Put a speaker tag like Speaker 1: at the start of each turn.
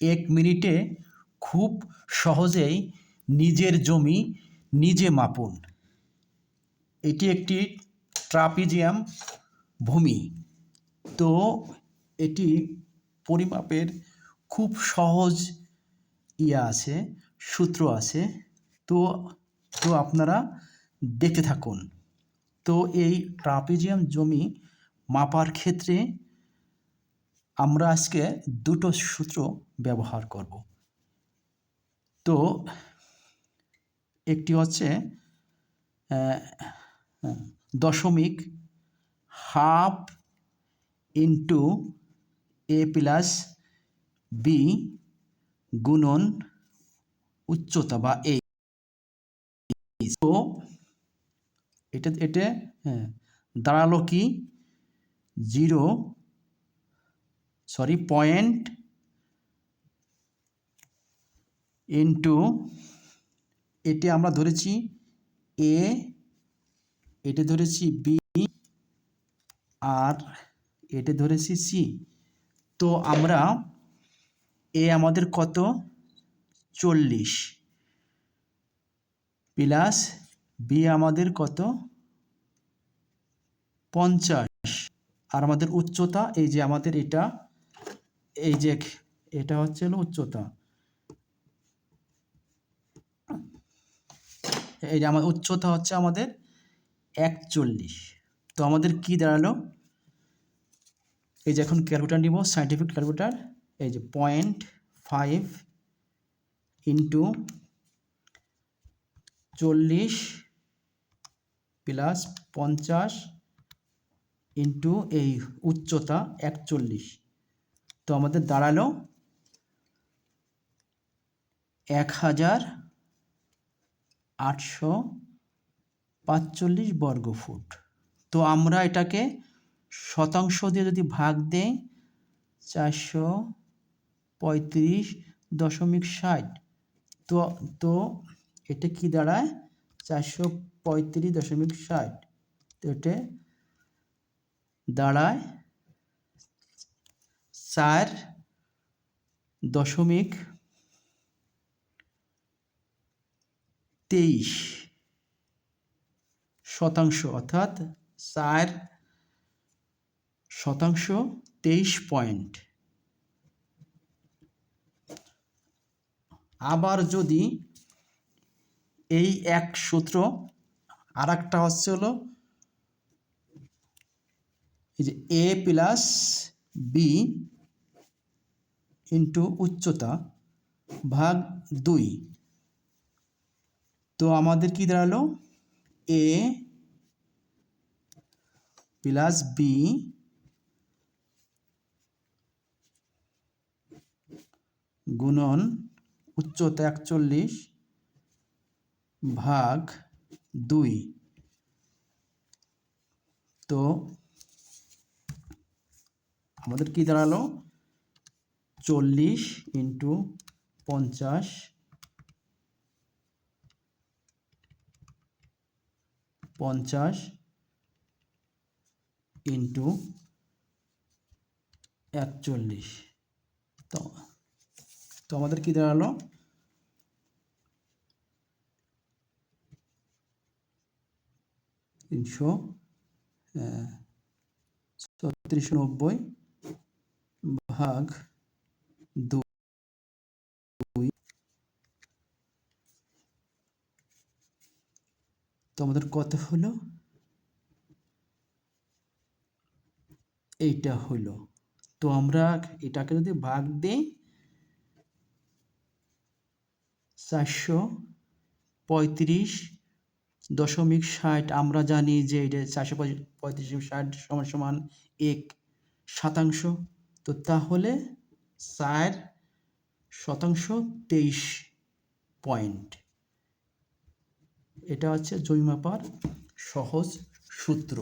Speaker 1: এক মিনিটে খুব সহজেই নিজের জমি নিজে মাপুন। এটি একটি ট্রাপিজিয়াম ভূমি। তো এটি পরিমাপের খুব সহজ ইয়ে আছে, সূত্র আছে। তো তো আপনারা দেখতে থাকুন। তো এই ট্রাপিজিয়াম জমি মাপার ক্ষেত্রে আমরা আজকে দুটো সূত্র ব্যবহার করব। তো একটি হচ্ছে দশমিক half into A plus B গুণন উচ্চতা বা এই তো এটা এটা হ্যাঁ দাঁড়াল কি? জিরো সরি পয়েন্ট ইন্টু এটি আমরা ধরেছি এ এটা ধরেছি বি আর এটা ধরেছি সি তো আমরা এ আমাদের কত? চল্লিশ। প্লাস বি আমাদের কত? পঞ্চাশ। আর আমাদের উচ্চতা এই যে আমাদের এটা এই যে এটা হচ্ছে হলো উচ্চতা। এই যে আমার উচ্চতা হচ্ছে আমাদের একচল্লিশ। তো আমাদের কি দাঁড়াল? এই যে এখন ক্যালকুলেটার নিব সাইন্টিফিক ক্যালকুলেটার এই যে পয়েন্ট ফাইভ ইন্টু চল্লিশ প্লাস পঞ্চাশ ইন্টু এই উচ্চতা একচল্লিশ। তো আমাদের দাঁড়াল এক হাজার আটশো পাঁচচল্লিশ বর্গ ফুট। তো আমরা এটাকে শতাংশ দিয়ে যদি ভাগ দেই, চারশো পঁয়ত্রিশ দশমিক ষাট, তো তো এটা কি দাঁড়ায়? চারশো পঁয়ত্রিশ দশমিক ষাট, তো এটা দাঁড়ায় চার দশমিক তেইশ শতাংশ, অর্থাৎ চার শতাংশ তেইশ পয়েন্ট। আবার যদি এই এক সূত্র আর একটা হচ্ছে হলো এ প্লাস বি ইন্টু উচ্চতা ভাগ দুই। তো আমাদের কি দাঁড়াল? এ প্লাস বি গুণন উচ্চতা একচল্লিশ ভাগ দুই। তো আমাদের কি দাঁড়াল? চল্লিশ ইন্টু পঞ্চাশ। পঞ্চাশ ইন্টু একচল্লিশ। তো তো আমাদের কি দাঁড়াল? তিনশো ছত্রিশশো নব্বই ভাগ দুই। তো আমাদের কত হলো? এইটা হলো। তো আমরা এটাকে যদি ভাগ দিই, চারশো পঁয়ত্রিশ দশমিক ষাট। আমরা জানি যে এটা চারশো পঁয়ত্রিশ ষাট সমান সমান এক শতাংশ। তো তাহলে চার শতাংশ তেইশ পয়েন্ট। এটা হচ্ছে জৈমাপার সহজ সূত্র।